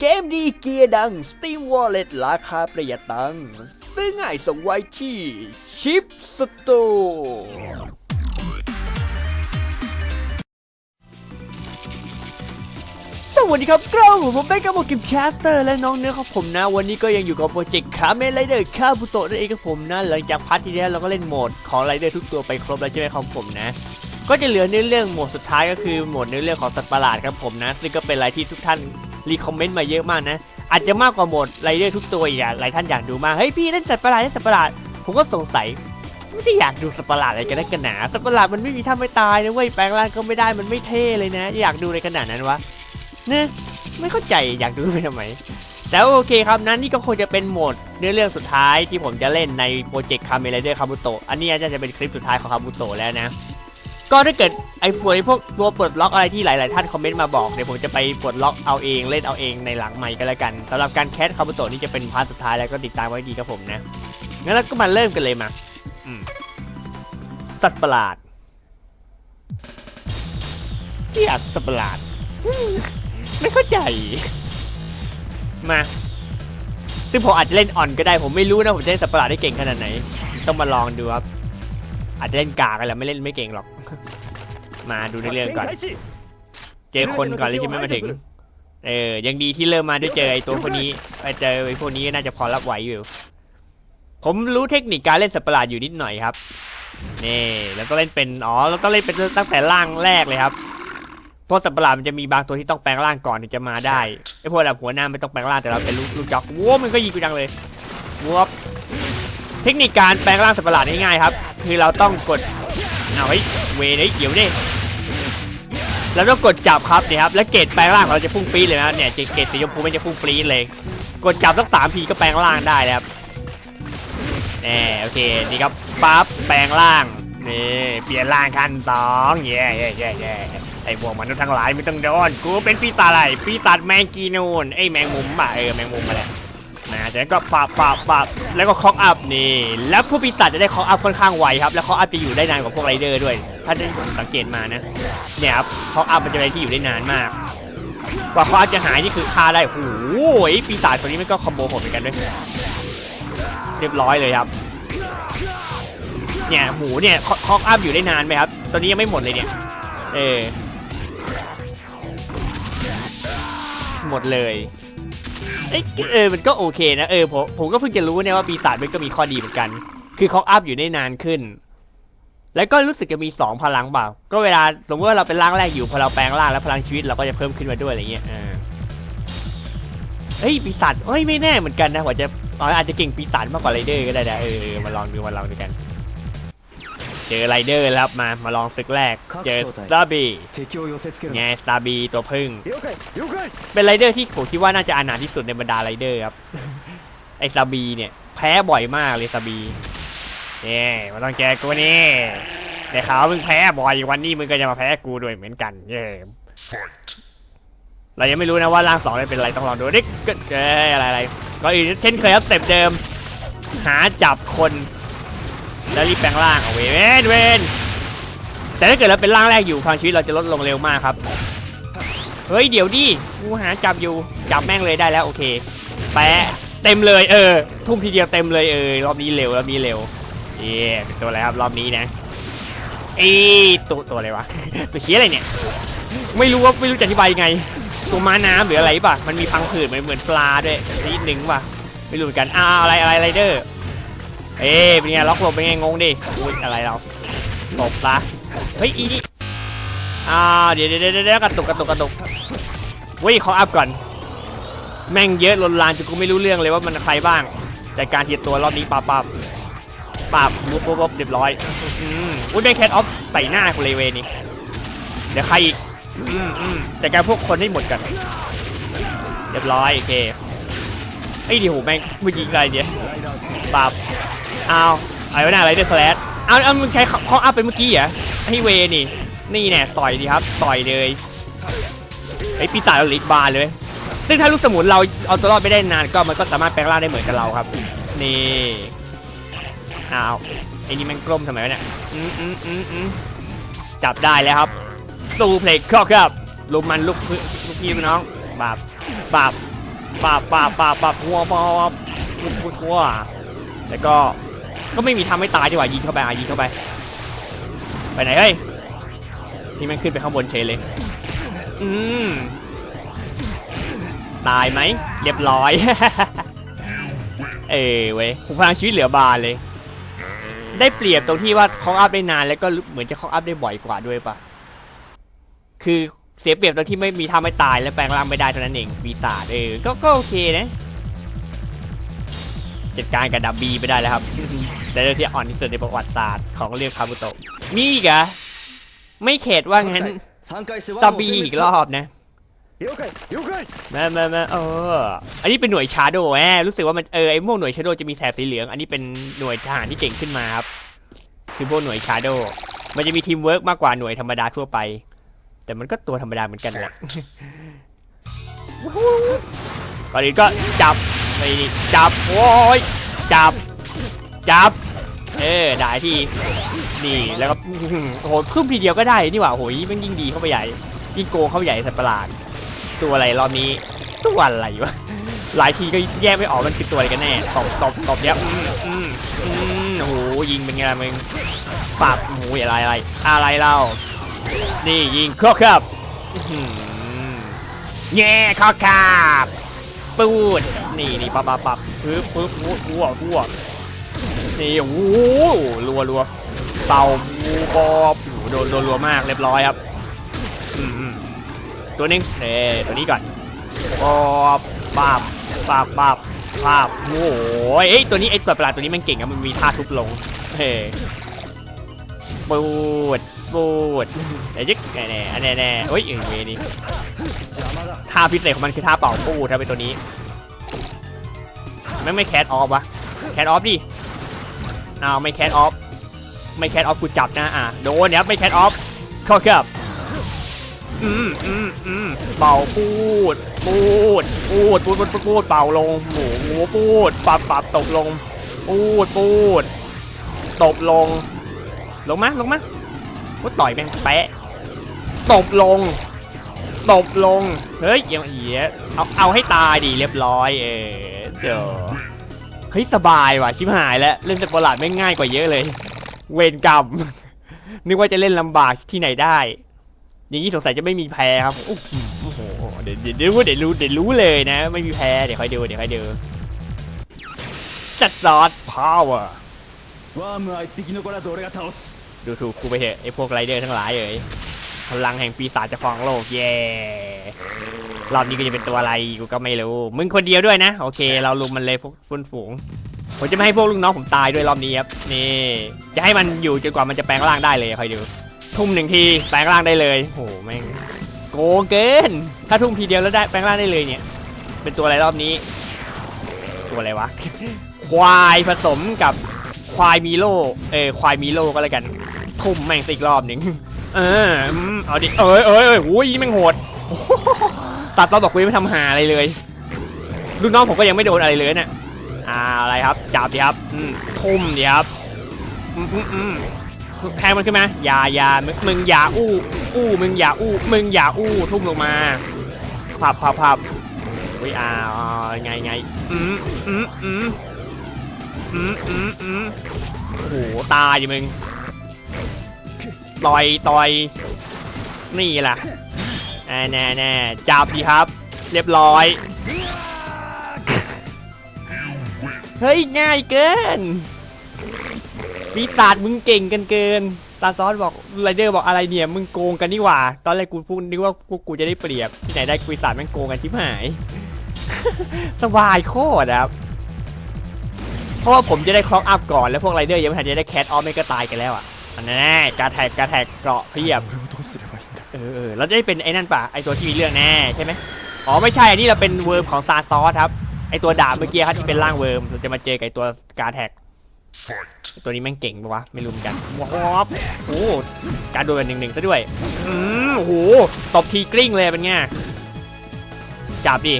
เกมดีเกียร์ดัง Steam Wallet ราคาประหยัดตังค์ซื้อง่ายส่งไวที่ชิปสตร์สวัสดีครับกล้องผมเป็นกับโมกิมแคสเตอร์และน้องเนื้อของผมนะ วันนี้ก็ยังอยู่กับโปรเจกต์คาเมนไรเดอร์คาบุโตะนั่นเองครับผมนะ หลังจากพาร์ทที่แล้วเราก็เล่นโหมดของไรเดอร์ทุกตัวไปครบแล้วใช่ไหมครับผมนะก็จะเหลือเนื้อเรื่องโหมดสุดท้ายก็คือโหมดเนื้อเรื่องของสัตว์ประหลาดครับผมนะ ซึ่งก็เป็นอะไรที่ทุกท่าน รีคอมเมนต์มาเยอะมากนะ อาจจะมากกว่าโหมดไรเดอร์ทุกตัวอีกอะหลายท่านอยากดูมากเฮ้ยพี่เล่นสัตว์ประหลาดเล่นสัตว์ประหลาดผมก็สงสัยไม่ได้อยากดูสัตว์ประหลาดอะไรกันนักกันหนาสัตว์ประหลาดมันไม่มีท่าไม่ตายนะเว้ยแปลงร่างก็ไม่ได้มันไม่เท่เลยนะ อยากดูในขนาดนั้นวะเนี่ยไม่เข้าใจอยากดูไปทำไมแต่โอเคครับนั้นนี่ก็คงจะเป็นโหมดเนื้อเรื่องสุดท้ายที่ผมจะเล่นในโปรเจกต์คาเมไรเดอร์คาบุโตะอันนี้จะจะเป็นคลิปสุดท้ายของคาบุโตะแล้วนะ ก็ถ้าเกิดไอ้พวกพวกตัวปลดล็อกอะไรที่หลาย ๆ ท่านคอมเมนต์มาบอกเดี๋ยวผมจะไปปลดล็อกเอาเองเล่นเอาเองในหลังใหม่ก็แล้วกันสำหรับการแคสคาบุโตะนี่จะเป็นพาร์ทสุดท้ายแล้วก็ติดตามไว้ดีครับผมนะงั้นเราก็มาเริ่มกันเลยมาสัตว์ประหลาดที่ยากสัตว์ประหลาดไม่เข้าใจ มาซึ่งผมอาจจะเล่นอ่อนก็ได้ผมไม่รู้นะผมจะเล่นสัตว์ประหลาดได้เก่งขนาดไหน ต้องมาลองดูครับ อาจจะเล่นกากกันแหละไม่เล่นไม่เก่งหรอก มาดูในเรื่องก่อน เจอคนก่อนเลยใช่ไหมมาถึง เออ ยังดีที่เริ่มมาด้วยเจอไอ้ตัวคนนี้ไปเจอไอ้พวกนี้น่าจะพอรับไหวอยู่ ผมรู้เทคนิคการเล่นสัตว์ประหลาดอยู่นิดหน่อยครับนี่แล้วต้องเล่นเป็นอ๋อเราต้องเล่นเป็นตั้งแต่ร่างแรกเลยครับเพราะสัตว์ประหลาดมันจะมีบางตัวที่ต้องแปลงร่างก่อนถึงจะมาได้ไอ้พวกแบบหัวหน้าไม่ต้องแปลงร่างแต่เราเป็นลูกลูกจอกว้าวมันก็ยิงกูจังเลยว้าวเทคนิคการแปลงร่างสัตว์ประหลาดง่ายๆครับ คือเราต้องกด เอาไว้เวไอ้เกี่ยวดิเราต้องกดจับครับเนี่ยครับแล้วเกตแปลงร่างเราจะพุ่งปี๊ดเลยนะเนี่ยเกตสีชมพูมันจะพุ่งปี๊ดเลย กดจับสักสามทีก็แปลงร่างได้แล้วครับแน่โอเคนี่ครับปั๊บแปลงร่างนี่เปลี่ยนร่างขั้นสองเย่เย่เย่เย่ไอ้พวกมนุษย์ทั้งหลายไม่ต้องโดนกูเป็นปีศาจอะไรปีศาจแมงกีนูนไอ้แมงมุมป่ะเออแมงมุมมาแล้ว นะจากนั้นก็ปับปับปับแล้วก็คอกอัพนี่ แล้วผู้ปีศาจจะได้คอกอัพค่อนข้างไวครับ แล้วคอกอัพจะอยู่ได้นานกว่าพวกไรเดอร์ด้วย ถ้าที่ผมสังเกตมานะ เนี่ยครับคอกอัพมันจะเป็นที่อยู่ได้นานมากกว่าคอกอัพจะหายนี่คือฆ่าได้โอ้โหปีศาจตัวนี้มันก็คอมโบโหดเหมือนกันด้วย เรียบร้อยเลยครับ เนี่ยหมูเนี่ยคอกอัพอยู่ได้นานไหมครับตัวนี้ยังไม่หมดเลยเนี่ย เออหมดเลย เอ้ยเออมันก็โอเคนะเออผมผมก็เพิ่งจะรู้เนี่ยว่าปีศาจมันก็มีข้อดีเหมือนกัน คือคอกอัพอยู่ได้นานขึ้น แล้วก็รู้สึกจะมีสองพลังเปล่า ก็เวลาสมมติว่าเราเป็นร่างแรกอยู่พอเราแปลงร่างแล้วพลังชีวิตเราก็จะเพิ่มขึ้นมาด้วยอะไรเงี้ยอ่าเฮ้ยปีศาจเฮ้ยไม่แน่เหมือนกันนะว่าจะอาจจะเก่งปีศาจมากกว่าไรเดอร์ก็ได้นะเออมาลองดูมาลองดูกัน เจอไรเดอร์ครับมามาลองศึกแรก เจอสตาร์บีไงสตาร์บีตัวพึ่ง เป็นไรเดอร์ที่ผมคิดว่าน่าจะอันนาที่สุดในบรรดาไรเดอร์ครับไอสตาร์บีเนี่ย แพ้บ่อยมากเลยสตาร์บีเนี่ยมาต้องเจอกูนี่แต่เขาเพิ่งแพ้บ่อยวันนี้มึงก็จะมาแพ้กูด้วยเหมือนกันเย่เรายังไม่รู้นะว่าร่างสองเป็นอะไรต้องลองดูดิเกิดอะไรอะไรก็อีกเช่นเคยครับเต็มเดิม หาจับคน แล้วรีบแปลงร่างเอาเวนเวนแต่ถ้าเกิดเราเป็นร่างแรกอยู่พลังชีวิตเราจะลดลงเร็วมากครับ เฮ้ยเดี๋ยวดิกูหาจับอยู่จับแม่งเลยได้แล้วโอเค แปะเต็มเลยเออ ทุ่มทีเดียวเต็มเลยเออรอบนี้เร็วรอบนี้เร็วเย่เป็นตัวอะไรครับรอบนี้นะไอตัวตัวอะไรวะตัวเชี้ยอะไรเนี่ยไม่รู้ว่าไม่รู้จะอธิบายยังไง ตัวม้าน้ำหรืออะไรป่ะมันมีพังผืดเหมือนเหมือนปลาด้วยนิดนึงป่ะไม่รู้เหมือนกันอ้าวอะไรอะไรไรเดอร์ เอ๊ะเป็นไงล็อกหลบเป็นไงงงดิอุ้ยอะไรเราหลบละเฮ้ยอีนี่อ่าเดี๋ยวเดี๋ยวเดี๋ยวเดี๋ยวกระตุกกระตุกกระตุกเว้ยขออัพก่อน แม่งเยอะลนลานจนกูไม่รู้เรื่องเลยว่ามันใครบ้างแต่การเทียตัวรอบนี้ปับปับปับปุ๊บปุ๊บปุ๊บเรียบร้อยอืมอุ้ยแม่งแคทออฟใส่หน้ากูเลยเวนี่เดี๋ยวใครอีกอืมอืมแต่การพวกคนให้หมดกัน เรียบร้อยโอเคไอ้ยดิโหแม่งมึงยิงอะไรเนี่ยปับ เอาอะไรวะหน้าอะไรเดอร์สแลชเอาเอามึงใช้ข้ออัพไปเมื่อกี้เหรอให้เวนี่ นี่แน่ต่อยดีครับ ต่อยเลยไอ้ปีศาจเราลิกบานเลย ซึ่งถ้าลูกสมุนเราเอาตัวรอดไม่ได้นานก็มันก็สามารถแปลงร่างได้เหมือนกับเราครับ นี่อ้าวไอ้นี่แมันกลมทำไมวะเนี่ยอืมอืมอืมอืมจับได้แล้วครับตูเพลกครอกครับลุมมันลูกพี่ลูกพี่น้องบาบปาบปาบปาบปาบปาบหัวปาบหัวหัวหัวแล้วก็ ก็ไม่มีทำให้ตายดีกว่ายิงเข้าไปอะยิงเข้าไป ไปไหนเฮ้ยนี่มันขึ้นไปข้างบนเฉยเลย อืมตายไหมเรียบร้อย เออเว้ยผมพลังชีวิตเหลือบานเลย ได้เปรียบตรงที่ว่าเขาอัพได้นานแล้วก็เหมือนจะเขาอัพได้บ่อยกว่าด้วยปะคือเสียเปรียบตรงที่ไม่มีทำให้ตายและแปลงร่างไม่ได้เท่านั้นเองปีศาจเออก็ก็โอเคนะ จัดการกับดับบี้ไปได้แล้วครับแต่เรื่ที่อ่อนที่สุดในประวัติศาสตร์ของเรียกคาบุโตะมีอีกอะไม่เข็ดว่างั้นดับบี้อีกรอบนะมามามาเออ อันนี้เป็นหน่วยชาโดแหรู้สึกว่ามันเออไอพวกหน่วยชาโดจะมีแสบสีเหลือง อันนี้เป็นหน่วยทหารที่เก่งขึ้นมาครับ คือพวกหน่วยชาโด มันจะมีทีมเวิร์กมากกว่าหน่วยธรรมดาทั่วไป แต่มันก็ตัวธรรมดาเหมือนกันแหละก่อนอื่นก็จับ ไปจับ โอ้ย จับ จับ เออได้ที่นี่แล้วก็โหือโอ้โหขึ้นทีเดียวก็ได้ นี่หว่าโอ้ยมันยิ่งดีเข้าไปใหญ่ ยิ่งโกงเข้าไปใหญ่สัตว์ประหลาด ตัวอะไรรอบนี้ ตัวอะไรวะ หลายทีก็แยกไม่ออกมันคือตัวอะไรกันแน่ ตบตบตบเนี้ยอืมอืมอืมโหยิงเป็นไงล่ะมึงปับโอ้โหอะไรอะไร อะไรเล่า นี่ยิงข้อครับอื้อหือแง่ข้อครับปูด นี่นี่ปับปับปับปึ๊บปึ๊บวัววัวนี่โอ้โหรัวรัวเต่าบูบอบโดนโดนรัวมากเรียบร้อยครับตัวนึงเอ่ตัวนี้ก่อนบอบปับปับปับปับโอ้ยไอตัวนี้ไอ้ตัวประหลาดตัวนี้มันเก่งครับมันมีท่าทุบลงเฮ้ปูดปูดไอ้ยึกแน่แน่แน่แน่เฮ้ยเอ็งเวนี่ท่าพิเศษของมันคือท่าเป่าปูดครัเป็นตัวนี้ ไม่ไม่แคทออฟวะแคทออฟดิอ้าวไม่แคทออฟไม่แคทออฟกูจับนะอะโดนเนี่ยไม่แคทออฟเข้าครับอืมอืมอืมเป่าปูดปูดปูดปูดปูดปูดเป่าลงหมูหมูปูดปับปับตบลงปูดปูดตบลง ลงมาลงมากูต่อยแม่งแปะตบลง ตบลง เฮ้ยยังเอียเอาเอาให้ตายดีเรียบร้อยเออเดี๋ยวเฮ้ยสบายว่ะชิบหายแล้วเล่นจักว์ประหลาดไม่ง่ายกว่าเยอะเลย เวรกรรมนึกว่าจะเล่นลำบากที่ไหนได้ อย่างนี้สงสัยจะไม่มีแพ้ครับโอ้โหเดี๋ยวเดี๋ยวเดี๋ยวรู้เดี๋ยวรู้เลยนะ ไม่มีแพ้เดี๋ยวค่อยดูเดี๋ยวค่อยดูจัดซอสพาวเวอร์ดูถูกกูไปเถอะไอพวกไรเดอร์ทั้งหลายเอ๋ย พลังแห่งปีศาจจะครองโลกเย่รอบนี้ก็จะเป็นตัวอะไรกูก็ไม่รู้ มึงคนเดียวด้วยนะ โอเค เราลุมมันเลยพวกฟุ้นฝูงผมจะไม่ให้พวกลูกน้องผมตายด้วยรอบนี้ครับนี่จะให้มันอยู่จนกว่ามันจะแปลงร่างได้เลยคอยดู ทุ่มหนึ่งทีแปลงร่างได้เลยโหแม่งโกงเกินถ้าทุ่มทีเดียวแล้วได้แปลงร่างได้เลยเนี่ย เป็นตัวอะไรรอบนี้ ตัวอะไรวะ ควายผสมกับควายมีโลเออควายมีโลก็แล้วกัน ทุ่มแม่งสิอีกรอบหนึ่ง เอออืมเอาดิเอ้ยเอ้ยเอ้ยโอ้ยแม่งโหดตัดตอนบอกกูยังไม่ทำหาอะไรเลยลูกน้องผมก็ยังไม่โดนอะไรเลยเนี่ยอ่าอะไรครับจับดิครับทุ่มดิครับแทงมันขึ้นมาอย่าอย่ามึงอย่าอู้อู้มึงอย่าอู้มึงอย่าอู้ทุ่มลงมาพับพับพับอุ้ยอ้าไงไงอืมอืมอืมอืมอืมอืมโอ้โหตายดิมึง ต่อยต่อยนี่แหละแน่แน่แน่จับดีครับ เรียบร้อย เฮ้ย ง่ายเกินปีศาจมึงเก่งกันเกิน ตาซอสบอกไรเดอร์บอกอะไรเนี่ย มึงโกงกันนี่หว่า ตอนแรกกูพูดนึกว่าพวกกูจะได้เปรียบ ที่ไหนได้ปีศาจแม่งโกงกันทิพหาย สบายโคตรครับ เพราะว่าผมจะได้คล็อกอัพก่อนแล้วพวกไรเดอร์ยังไม่ทันจะได้แคทออฟไม่ก็ตายกันแล้วอะ อันแน่กาแท็กกาแท็กเกาะเพียบเออเออวจะได้เป็นไอ้นั่นปะไอตัวที่มีเรื่องแน่ใช่ไหมอ๋อไม่ใช่อันนี้เราเป็นเวิร์มของซาซอสครับไอตัวดาบเมื่อกี้ครับที่เป็นร่างเวิร์มเราจะมาเจอกับตัวกาแท็กตัวนี้แม่งเก่งปะวะไม่รู้เหมือนกันว้าโอ้การโดนแบบหนึ่งหนึ่งซะด้วยอืมโหตบทีกริ้งเลยเป็นไงจับดิ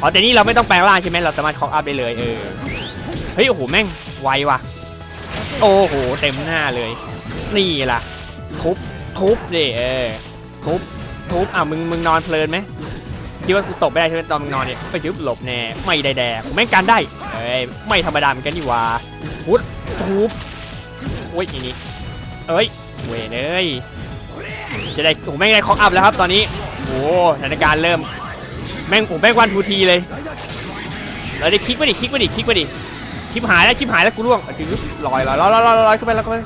อ๋อแต่นี่เราไม่ต้องแปลงร่างใช่ไหมเราสามารถคอกอัพได้เลยเออเฮ้ยโอ้โหแม่งไวว่ะ โอ้โห เต็มหน้าเลย นี่ล่ะ ทุบ ทุบดิเออ ทุบ ทุบ อะ มึง มึงนอนเพลินไหมคิดว่ากูตบไม่ได้ใช่ไหมตอนมึงนอนเนี่ยไปยึบหลบแน่ ไม่ได้แดกแม่งการได้ เอ้ย ไม่ธรรมดาเหมือนกันนี่ว่าพุดทุบ โอ้ยอีนี่เอ้ย เวยเอ้ยจะได้โอ้แม่งได้คอกอัพแล้วครับตอนนี้ โอ้สถานการณ์เริ่ม แม่งผมแม่งวันทูทีเลยเราได้คลิกมาดิคลิกมาดิคลิกมาดิ คลิปหายแล้วคลิปหายแล้วกูร่วงถึงลอยลอยลอยลอยลอยลอยเข้าไปแล้วเข้าไป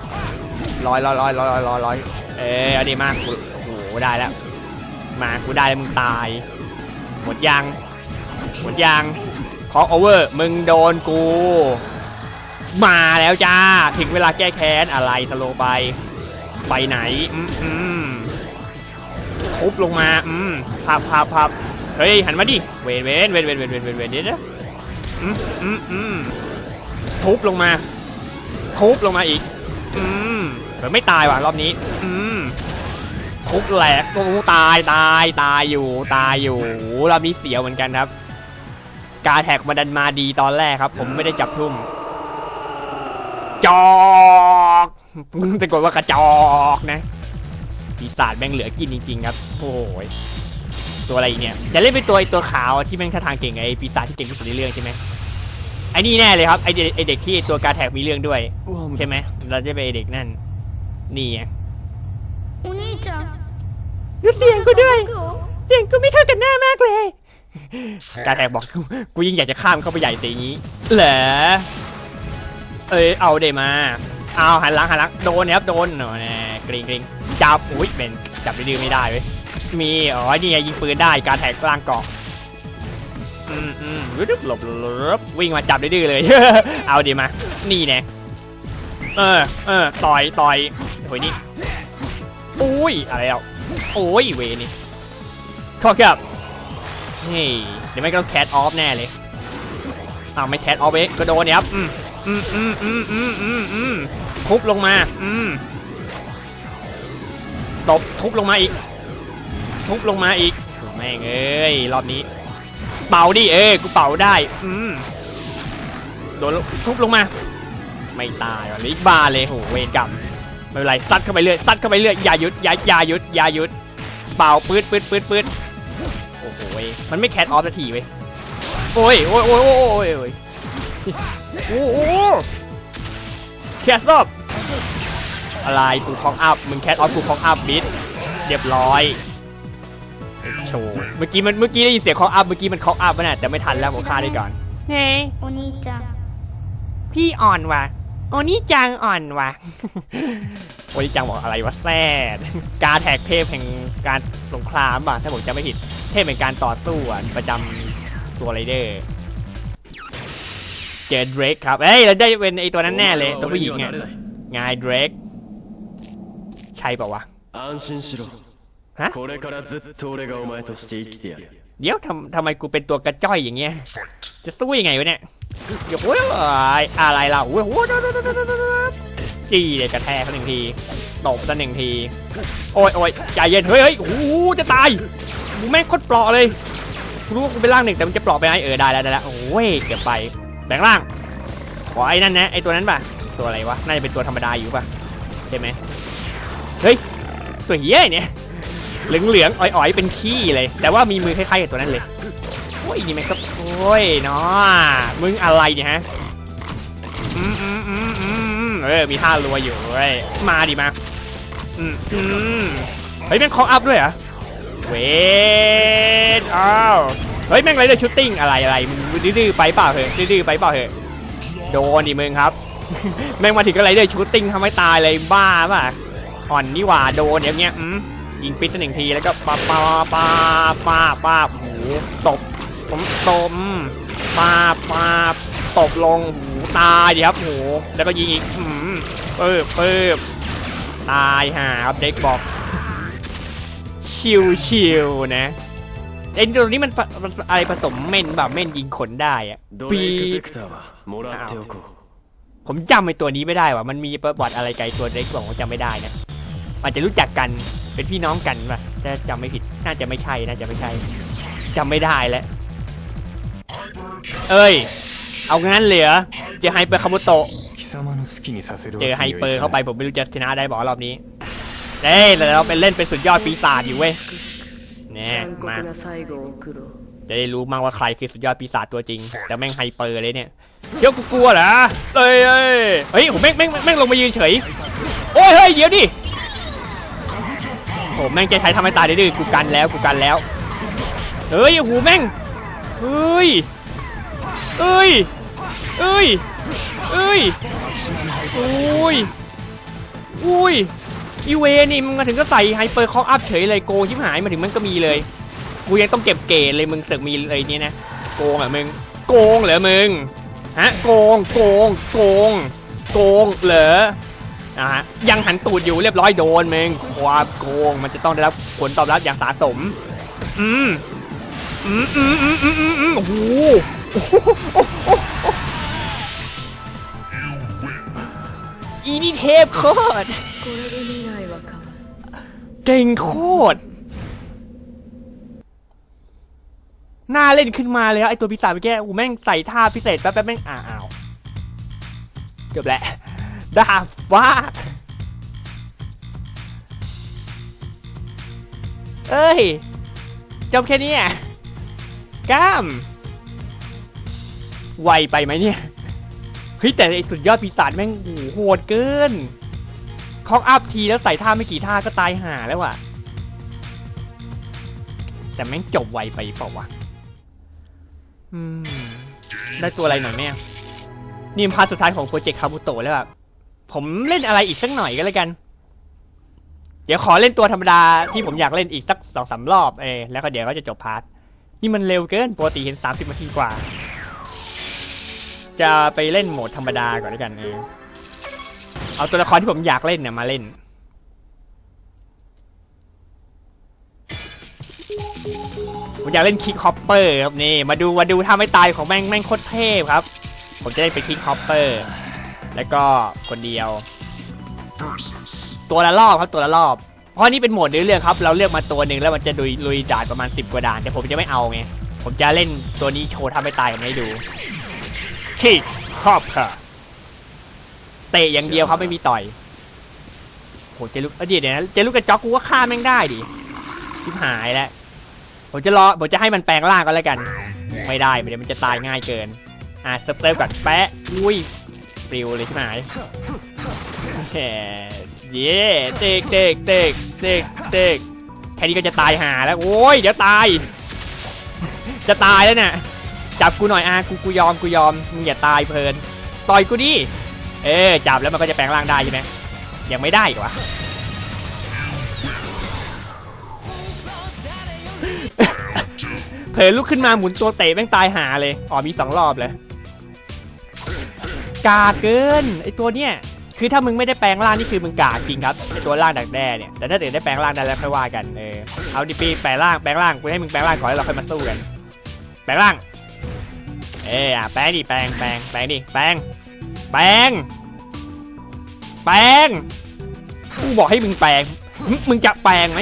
ลอยลอยลอยลอยลอยลอยลอยเออเอาดีมากกูโอ้โหได้แล้ว มากูได้แล้วมึงตาย หมดยังหมดยังคอโอเวอร์มึงโดนกู มาแล้วจ้า ถึงเวลาแก้แค้นอะไรสโลว์ไป ไปไหนอืมอืมทุบลงมาอืมพับพับพับเฮ้ยหันมาดิ เวนเวนเวนเวนเวนเวนเวนเวนเดี๋ยวนะอืมอืมอืม ทุบลงมา ทุบลงมาอีก อืมเดี๋ยวไม่ตายว่ะรอบนี้ อืมทุบแหลกโอ้ตายตายตายอยู่ตายอยู่รอบนี้เสียวเหมือนกันครับ การแท็กมาดันมาดีตอนแรกครับ ผมไม่ได้จับทุ่ม จอกแต่กดว่ากระจอกนะปีศาจแม่งเหลือกินจริง ๆ ครับ โอ้ยตัวอะไรเนี่ย จะเล่นเป็นตัวไอ้ตัวขาวที่แม่งท่าทางเก่งไอปีศาจที่เก่งที่สุดในเรื่องใช่ไหม ไอ้นี่แน่เลยครับไอ้เด็กไอ้เด็กที่ตัวการแท็กมีเรื่องด้วยใช่ไหมเราจะเป็นไอ้เด็กนั่นนี่ไง お兄ちゃん ดูเสียงกูด้วย 僕を เสียงกูไม่เข้ากันหน้ามากเลย การแท็กบอกกูกูยิ่งอยากจะข้ามเข้าไปใหญ่ตีนี้ เหรอ เอ้ยเอาเดมา เอาหันหลังหันหลังโดนเนี่ยครับโดนโน่นแน่กริงกริงจับอุ้ยเป็นจับดื้อๆไม่ได้เว้ย มีอ๋อนี่ไงยิงปืนได้การแท็กกลางเกาะ อืมอืม รึบหลบหลบหลบวิ่งมาจับดื้อเลย เอาเดมา นี่แน่เออเออต่อยต่อยโอ้ยนี่อุ้ยอะไรอะโอ้ยเวนี่ข้อครับเฮ้ยเดี๋ยวไม่ก็ต้องแคทออฟแน่เลยอ้าวไม่แคทออฟเองก็โดนเนี่ยครับอืมอืมอืมอืมอืมอืมอืมทุบลงมา อืมตบทุบลงมาอีก ทุบลงมาอีกแม่งเอ้ยรอบนี้ เป่าดิเอ้กูเป่าได้ อืมโดนทุบลงมา ไม่ตายว่ะลิกบาเลยโหเวรกรรมไม่เป็นไรซัดเข้าไปเรื่อยซัดเข้าไปเรื่อยอย่าหยุดอย่าอย่าหยุดอย่าหยุดเป่าปืดปืดปืดปืดโอ้โหมันไม่แคทออฟสักทีเว้ยโอ้ยโอ้ยโอ้ยโอ้ยโอ้ยโอ้ยโอ้โหแคทออฟอะไรกูคองอัพมึงแคทออฟกูคองอัพบิดเรียบร้อย โชว์เมื่อกี้มันเมื่อกี้ได้ยินเสียงเคาะอัพเมื่อกี้มันเคาะอัพนะแต่ไม่ทันแล้วผมฆ่าได้ก่อนเฮ้ยโอนี่จังพี่อ่อนว่ะโอนี่จังอ่อนว่ะโอนี่จังบอกอะไรวะแซ่ดการแท็กเทพแห่งการสงครามป่ะถ้าผมจำไม่ผิดเทพแห่งการต่อสู้ประจำตัวไรเดอร์เจอเดรกครับเฮ้ยเราได้เป็นไอตัวนั้นแน่เลยตัวผู้หญิงไงไงเดรกใช่ป่าวะ ฮะ これからずっと俺がお前として生きてやる เดี๋ยวทำทำไมกูเป็นตัวกระจ้อยอย่างเงี้ย จะสู้ยังไงวะเนี่ยเดี๋ยวโอ้ยอะไรล่ะโอ้ยโอ้ยจี้เลยกระแทกเขาหนึ่งทีตบซะหนึ่งที โอ้ยโอ้ยใจเย็น เฮ้ยเฮ้ยโอ้โหจะตายกูแม่งโคตรเปลาะเลยกูรู้ว่ากูเป็นร่างหนึ่งแต่มันจะเปลาะไปไหมเออได้แล้วได้แล้วโอ้ยเกือบไป แบ่งร่าง ขอไอ้นั่นนะไอ้ตัวนั้นป่ะ ตัวอะไรวะ น่าจะเป็นตัวธรรมดาอยู่ป่ะ ใช่ไหมเฮ้ย ตัวเหี้ยเนี่ย เหลืองเหลืองๆอ่อยๆ เป็นขี้เลย แต่ว่ามีมือคล้ายๆกับตัวนั้นเลยโอ้ยนี่แม่งก็โอ้ยเนาะมึงอะไรเนี่ยฮะอืมอืมอืมอืมเออมีท่ารัวอยู่เว้ยมาดิมาอืมอืมเฮ้ยแม่งคออัพด้วยเหรอเวนอ้าวเฮ้ยแม่งไรเดอร์ชูตติ้งอะไรอะไรมึงดื้อไปเปล่าเหอะดื้อไปเปล่าเหอะโดนดิมึงครับแม่งมาถึงก็ไรเดอร์ชูตติ้งทำให้ตายเลยบ้าป่ะอ่อนนี่หว่าโดนอย่างเงี้ยอืม ยิงปิดหนึ่งทีแล้วก็ปาปาปาปาปาหูตบผมตบปาปาตบลงหูตายดีครับหูแล้วก็ยิงอีกอืมเปิบเปิบตายหาครับเด็กบอก ชิวชิวนะไอ้ตัวนี้มันอะไรผสมเม่นแบบเม่นยิงขนได้อะปีผมจำไอ้ตัวนี้ไม่ได้ว่ะมันมีประวัติอะไรไกลตัวเด็กบอกว่าจำไม่ได้นะ อาจจะรู้จักกันเป็นพี่น้องกันป่ะถ้าจำไม่ผิดน่าจะไม่ใช่น่าจะไม่ใช่จำไม่ได้แล้วเอ้ย เอางั้นเหลือเจอไฮเปอร์คามโตะเจอไฮเปอร์เข้าไปผมไม่รู้จะชนะได้บอกรอบนี้เอ้ยแต่เราเป็นเล่นเป็นสุดยอดปีศาจอยู่เว้ยเนี่ยมาจะได้รู้มากว่าใครคือสุดยอดปีศาจตัวจริง แต่แม่งไฮเปอร์เลยเนี่ยเที่ยวกลัวเหรอเฮ้ยเฮ้ยผมแม่งแม่งแม่งลงมายืนเฉยโอ้ยเฮ้ยเดี๋ยวดิ โอ้แม่งจะใช้ทำให้ตายดื้อกูกันแล้วกูกันแล้วเฮ้ยโอ้โหแม่งเฮ้ยเอ้ยเอ้ยเอ้ยอุ้ยอุ้ยอีเวนี่มึงมาถึงก็ใส่ไฮเปอร์คอกอัพเฉยเลยโกงชิบหายมาถึงมันก็มีเลยกูยังต้องเก็บเกรดเลยมึงเสือกมีเลยเนี่ยนะโกงเหรอมึงโกงเหรอมึงฮะโกงโกงโกงโกงเหรอ นะฮะยังหันตูดอยู่เรียบร้อยโดนเมงความโกงมันจะต้องได้รับผลตอบรับอย่างสาสม อืมอืมอืมอืมอืมอืมอืมโอ้โหอีนี่เทพโคตรเก่งโคตรหน้าเล่นขึ้นมาแล้วไอตัวพิศาจเมื่อกี้อูแม่งใส่ท่าพิเศษแป๊บแป๊บแม่งอ้าวจบแล้ว ดาบว่าเอ้ย จบแค่นี้อะกล้าม ไวไปไหมเนี่ย เฮ้ย แต่ไอสุดยอดปีศาจแม่งโหโหดเกินคอกอัพทีแล้วใส่ท่าไม่กี่ท่าก็ตายห่าแล้วว่ะแต่แม่งจบไวไปเปล่าวะ อืม ได้ตัวอะไรหน่อยไหมอะนี่มันพาร์ทสุดท้ายของโปรเจกต์คาบุโตะแล้วแบบ ผมเล่นอะไรอีกสักหน่อยก็แล้วกัน เดี๋ยวขอเล่นตัวธรรมดาที่ผมอยากเล่นอีกสักสองสามรอบเออแล้วก็เดี๋ยวก็จะจบพาร์ทนี่มันเร็วเกินปกติเห็นสามสิบนาทีกว่า จะไปเล่นโหมดธรรมดาก่อนแล้วกันเออเอาตัวละครที่ผมอยากเล่นเนี่ยมาเล่นผมอยากเล่นคิกฮอปเปอร์ครับนี่มาดูมาดูท่าไม่ตายของแม่งแม่งโคตรเทพครับ ผมจะได้ไปคิกฮอปเปอร์ แล้วก็คนเดียว ตัวละรอบครับตัวละรอบ เพราะนี่เป็นโหมดเนื้อเรื่องครับ เราเลือกมาตัวหนึ่งแล้วมันจะลุยลุยด่านประมาณ 10 กว่าด่าน แต่ผมจะไม่เอาไง ผมจะเล่นตัวนี้โชว์ท่าไม่ตายผมให้ดูคิกฮอปเปอเตะอย่างเดียวครับไม่มีต่อยโหเจลุกเอ้ยเดี๋ยวนะเจลุกกระจอกกูว่าฆ่าแม่งได้ดิชิบหายแล้วผมจะรอผมจะให้มันแปลงร่างก็แล้วกัน ไม่ได้เดี๋ยวมันจะตายง่ายเกิน อะเซิร์ฟเซิร์ฟก่อนแปะอุ้ย ปลิวเลยชิบหายแหมเย่เตกเตกเตกเตกเตกแค่นี้ก็จะตายหาแล้ว โอ้ย เดี๋ยวตาย จะตายแล้วเนี่ย จับกูหน่อยอะกูกูยอมกูยอมมึงอย่าตายเพลิน ต่อยกูดิ เออจับแล้วมันก็จะแปลงร่างได้ใช่ไหมยังไม่ได้อีกวะเผลอลุกขึ้นมาหมุนตัวเตะแม่งตายหาเลย อ๋อมีสองรอบเลย กาเกินไอตัวเนี้ยคือถ้ามึงไม่ได้แปลงร่างนี่คือมึงกาจริงครับไอตัวร่างดักแด้เนี่ยแต่ถ้าเกิดได้แปลงร่างได้แล้วค่อยว่ากันเออเอาดิปีแปลงร่างแปลงร่างกูให้มึงแปลงร่างก่อนแล้วเราค่อยมาสู้กัน แปลงร่างเอออ่แปลงดิแปลงแปลงแปลงดิแปลงแปลงแปลงกูบอกให้มึงแปลงมึงจะแปลงไหม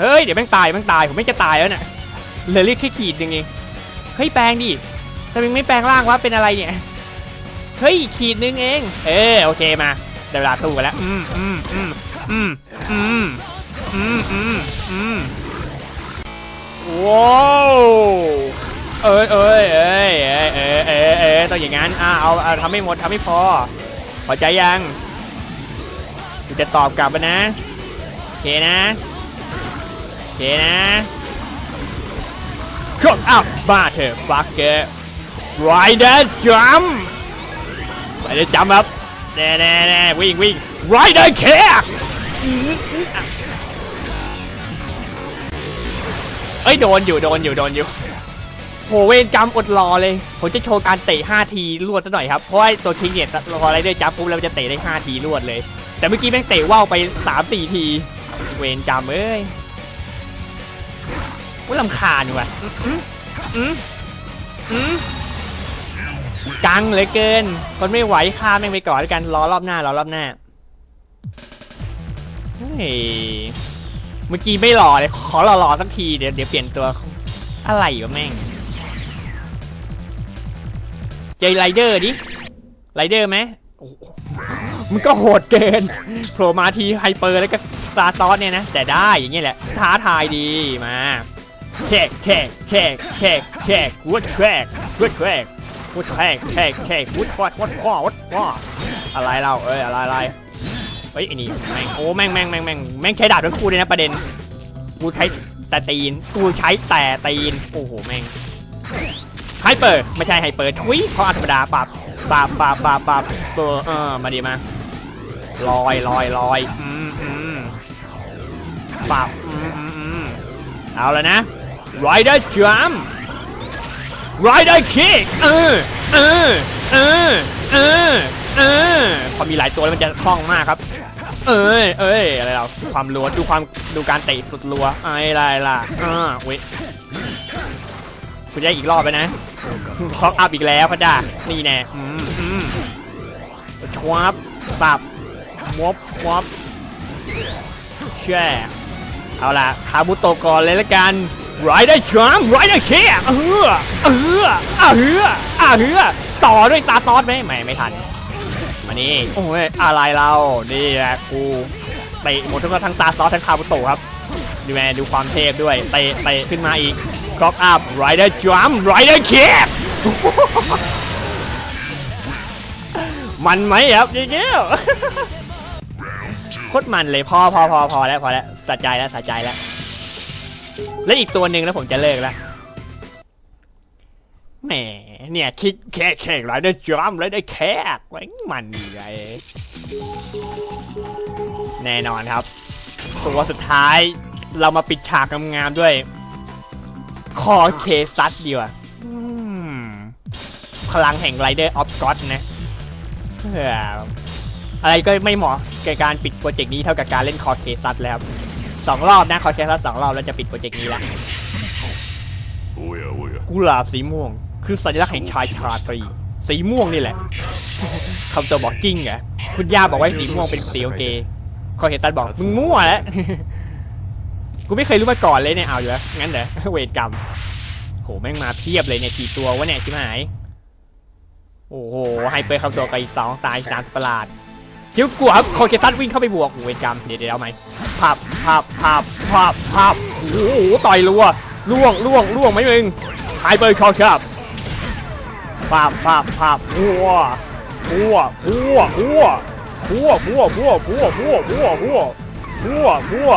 เฮ้ยเดี๋ยวแม่งตายแม่งตายผมไม่จะตายแล้วเนี่ยเหลือเรียกแค่ขีดหนึงเองเฮ้ยแปลงดิทำไมไม่แปลงร่างวะเป็นอะไรเนี่ย เฮ้ยขีดนึงเอง เออโอเคมาได้เวลาสู้กันแล้ว อืมอืมอืมอืมอืมอืมอืมอืมว้าวเอ้ยเอ้ยเอ้ยเอ้ยเอ้ยเอ้ยเอ้ยต้องอย่างนั้นอ่าเอาเอาทำไม่หมดทำไม่พอพอใจยังจะตอบกลับนะโอเคนะโอเคนะกดอัพมาเถอะฟักเกอร์ไรเดอร์จัม ไรเดอร์จัมครับแน่แน่แน่วิ่งวิ่งไรเดอร์แคร์เอ้ยโดนอยู่โดนอยู่โดนอยู่โหเวรกรรมอดรอเลย ผมจะโชว์การเตะ 5 ทีรวดซะหน่อยครับ เพราะว่าตัวคิงเนี่ยพอไรเดอร์จับปุ๊บแล้วมันจะเตะได้ 5 ทีรวดเลย แต่เมื่อกี้แม่งเตะว่าวไป 3-4 ที เวรกรรมเอ้ยว่าลำคาญว่ะอืมอืมอืม กังเหลยเกิน คนไม่ไหวฆ่าแม่งไปก่อนแล้วกันรอรอบหน้ารอรอบหน้าเฮ้ยเมื่อกี้ไม่หล่อเลยขอหล่อๆสักทีเดี๋ยวเดี๋ยวเปลี่ยนตัวอะไรวะแม่งเจไรเดอร์ดิไรเดอร์ไหมมันก็โหดเกินโผล่มาทีไฮเปอร์แล้วก็ซาตอสเนี่ยนะ แต่ได้อย่างเงี้ยแหละ ท้าทายดีมาเช็คเช็คเช็คเช็คเช็ควุดแทรกวุดแทรก วุดแทรกเช็คเช็ควุดควัดวุดคว้าวุดคว้าอะไรเราเอ้ยอะไรอะไรเฮ้ยไอ้นี่แม่งโอ้แม่งแม่งแม่งแม่งแม่งใช้ดาบทั้งคู่เลยนะประเด็นกูใช้แต่ตีนกูใช้แต่ตีนโอ้โหแม่งไฮเปอร์ไม่ใช่ไฮเปอร์ทวิเพราะอัธรรมดาปรับปรับปรับปรับปรับตัวเออมาดีมาลอยลอยลอยอืมอืมปรับอืมอืมอืมเอาแล้วนะ Rider Jump Rider Kick เออเออเออเออเออพอมีหลายตัวแล้วมันจะคล่องมากครับ เอ้ยเอ้ยอะไรเราความรัวดูความดูการเตะสุดรัวอะไรล่ะอ่าเว้ยคุณจะอีกรอบไปนะคล็อกอัพอีกแล้วพระจ้านี่แน่อืมอืมชวับปับมวบมวบแช่เอาล่ะคาบุโตก่อนเลยละกัน ไรได้จอมไรได้เคเออเออเออเออเออต่อด้วยตาตอดไหมไม่ไม่ทันมานี่โอ้ยอะไรเรานี่แหละกูเตะหมดทั้งทั้งตาซอสทั้งคาบุโตครับดูแมดูความเทพด้วยเตะเตะขึ้นมาอีกกอกอัพไรเดอร์จัมไรเดอร์เคปมันไหมครับจริงๆโคตรมันเลยพอพอพอพอแล้วพอแล้วสะใจแล้วสะใจแล้ว แล้วอีกตัวหนึ่งแล้วผมจะเลิกล้วแหมเนี่ยคิดแค่แข่งไรได้จอมไรได้แค่ไว้มันไงแน่นอนครับตัวสุดท้ายเรามาปิดฉากงามๆด้วย คอเคซัสดีกว่าพลังแห่งไรเดอร์ออฟก็อดนะอะไรก็ไม่เหมาะกับการปิดโปรเจกต์นี้เท่ากับการเล่นคอเคซัสแล้ว สองรอบนะคอแคสสองรอบแล้วจะปิดโปรเจกต์นี้ละกุหลาบสีม่วง คือสัญลักษณ์แห่งชายชาตรี สีม่วงนี่แหละคำตับอกจริงไงคุณย่าบอกว่าสีม่วงเป็นสีโอเคคอเห็นตันบอกมึงมั่วแล้วกูไม่เคยรู้มาก่อนเลยเนี่ยเอาอยู่แล้วงั้นเหรอเวทกรรมโหแม่งมาเทียบเลยเนี่ยกี่ตัววะเนี่ยชิบหายโอ้โหไฮเปอร์คำตัวไปสองตายสามประหลาด คิ้วกลัวครับคอเคตันวิ่งเข้าไปบวกเวรกรรมเดี๋ยวเดี๋ยวไหมภาพับพับพับพับพับโอ้โหต่อยรัวล่วงล่วงล่วงไหมมึงไฮเปคอครับภาพภาพภาพหัวหัวหัวหัวหัวหัวหัวหัวหัวหัวหัวหัวหัว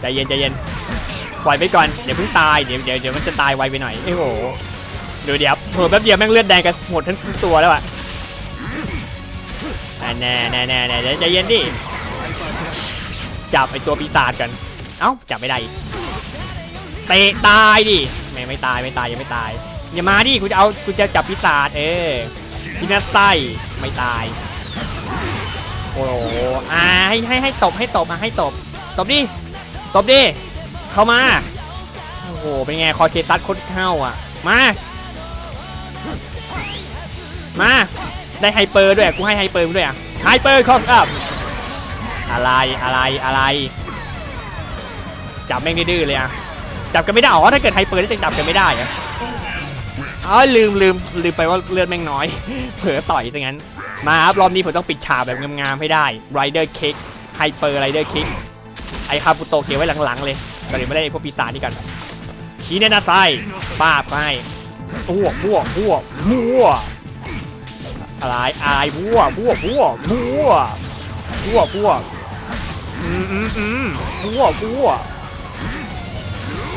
ใจเย็นใจเย็นปล่อยไปก่อนเดี๋ยวเพิ่งตายเดี๋ยวเดี๋ยวเดี๋ยวมันจะตายไวไปหน่อยโอ้โหเดี๋ยวเดี๋ยวเพิ่แป๊บเดียวแม่งเลือดแดงกันหมดทั้งตัวแล้วอะ อะแน่แน่แน่แน่เดี๋ยวใจเย็นดิจับไอตัวปีศาจกันเอ้าจับไม่ได้เตะตายดิไม่ไม่ตายไม่ตายยังไม่ตายอย่ามาดิกูจะเอากูจะจับปีศาจเออพินาสไตไม่ตายโอ้โหอ่าให้ให้ให้ตบให้ตบอะให้ตบตบดิตบดิเข้ามาโอ้โหเป็นไงคอเคตัสโคตรเข้าอะมามา ได้ไฮเปอร์ด้วยกูให้ไฮเปอร์ด้วยอะไฮเปอร์คอกอัพอะไรอะไรอะไร จับแม่งดื้อเลยอะจับกันไม่ได้อ๋อถ้าเกิดไฮเปอร์นี่จะจับกันไม่ได้เหรอะอ๋อลืมลืมลืมไปว่าเลือดแม่งน้อย เผลอต่อยซะงั้น มาครับรอบนี้ผมต้องปิดฉากแบบงามๆให้ได้ไรเดอร์คิกไฮเปอร์ไรเดอร์คิกไอคาบุโตเก็บไว้หลังๆเลยก็เลยไม่ได้ไอ้พวกปีศาจนี่กันชี้เนนาไซป้าบไปมั่วมั่วมั่วมั่ว อะไรอะไรมั่วมั่วมั่วมั่วมั่วมั่วอืมอืมอืมมั่วมั่ว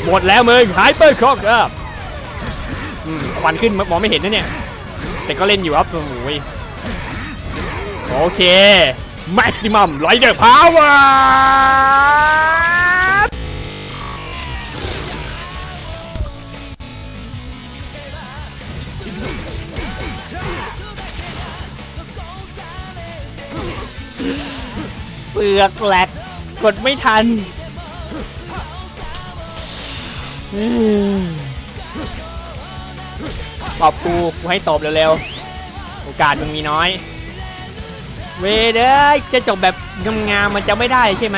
หมดแล้วมึงไฮเปอร์คอกครับอืมควันขึ้นมองไม่เห็นนะเนี่ย แต่ก็เล่นอยู่ครับโอ้โหยโอเคแม็กซิมัมไลเดอร์พาวเวอร์ เสือกแหลกกดไม่ทันตอบกูกูให้ตบเร็วๆ โอกาสมึงมีน้อย เวเด้ยจะจบแบบงามๆมันจะไม่ได้ใช่ไหม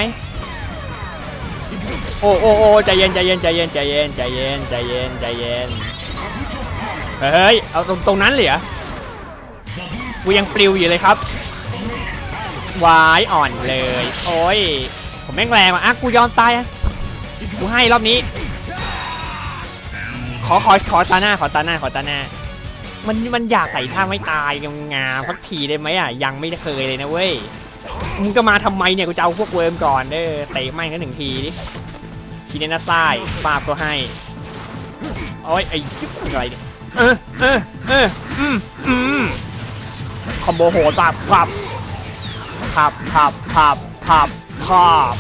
โอ้โอ้โอ้ใจเย็นใจเย็นใจเย็นใจเย็นใจเย็นใจเย็นใจเย็น เฮ้ย เอาตรงตรงนั้นเลยเหรอ กูยังปลิวอยู่เลยครับ วายอ่อนเลย โอ้ย ผมแม่งแรงอะอะกูยอมตายอะกูให้รอบนี้ ขอขอขอตาหน้าขอตาหน้าขอตาหน้า มันมันอยากใส่ท่าไม่ตายงามๆสักทีได้ไหมอะ ยังไม่เคยเลยนะเว้ย มึงก็มาทำไมเนี่ยกูจะเอาพวกเวิร์มก่อนเด้อเตะแม่กันหนึ่งทีดิทีเนน่าซ้ายปาบก็ให้โอ้ยไอ้จิ๊บอะไรเนี่ยเออเออเอออืมอืมคอมโบโหดปับปับ ขับขับขับขับขับ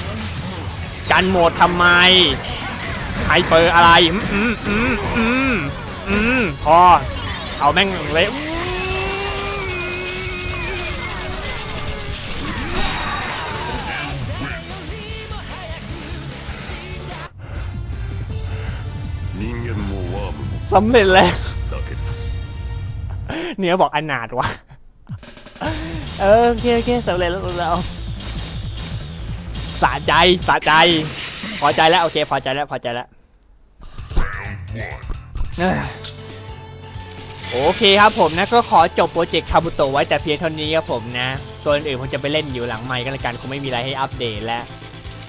กันหมดทำไมไฮเปอร์อะไร อืมอืมอืมอืมอืมพอ เอาแม่งเลยสำเร็จแล้ว เนื้อบอกอนาถวะ เออโอเคโอเคสำเร็จแล้วแล้วสะใจสะใจ พอใจแล้วโอเค พอใจแล้วพอใจแล้วโอเคครับผมนะก็ขอจบโปรเจกต์คาบุโตะไว้แต่เพียงเท่านี้ครับผมนะ ส่วนอื่นผมจะไปเล่นอยู่หลังไมค์กันละกันคงไม่มีอะไรให้อัปเดตแล้ว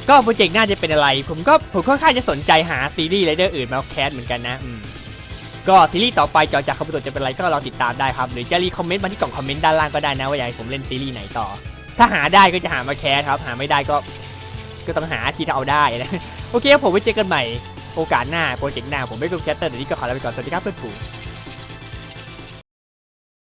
ก็โปรเจกต์น่าจะเป็นอะไร ผมก็ผมค่อนข้างจะสนใจหาซีรีส์ไรเดอร์อื่นมาแคสเหมือนกันนะอืม ก็ซีรีส์ต่อไปจอจากคาบุโตจะเป็นอะไรก็รอติดตามได้ครับ หรือจะรีคอมเมนต์มาที่กล่องคอมเมนต์ด้านล่างก็ได้นะว่าอยากให้ผมเล่นซีรีส์ไหนต่อ ถ้าหาได้ก็จะหามาแคสครับ หาไม่ได้ก็ก็ต้องหาที่จะเอาได้นะโอเคครับผมไว้เจอกันใหม่โอกาสหน้าโปรเจกต์หน้าผมไม่กลุ่มแคสเตอร์เดี๋ยวนี้ก็ขอลาไปก่อนสวัสดีครับเพื่อนฝูง